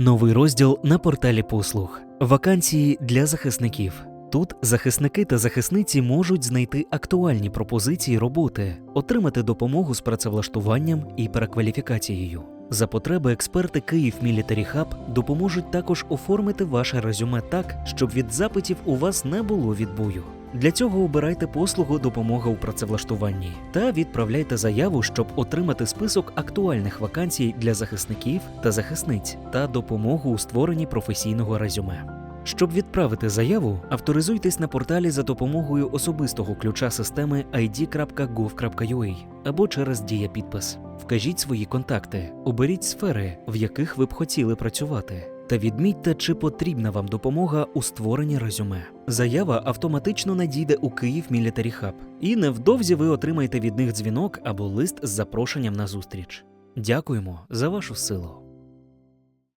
Новий розділ на порталі послуг. Вакансії для захисників. Тут захисники та захисниці можуть знайти актуальні пропозиції роботи, отримати допомогу з працевлаштуванням і перекваліфікацією. За потреби експерти Київ Military Hub допоможуть також оформити ваше резюме так, щоб від запитів у вас не було відбою. Для цього обирайте послугу допомога у працевлаштуванні та відправляйте заяву, щоб отримати список актуальних вакансій для захисників та захисниць та допомогу у створенні професійного резюме. Щоб відправити заяву, авторизуйтесь на порталі за допомогою особистого ключа системи id.gov.ua або через дієпідпис. Вкажіть свої контакти, оберіть сфери, в яких ви б хотіли працювати, та відмітьте, чи потрібна вам допомога у створенні резюме. Заява автоматично надійде у Київ Military Hub, і невдовзі ви отримаєте від них дзвінок або лист з запрошенням на зустріч. Дякуємо за вашу силу.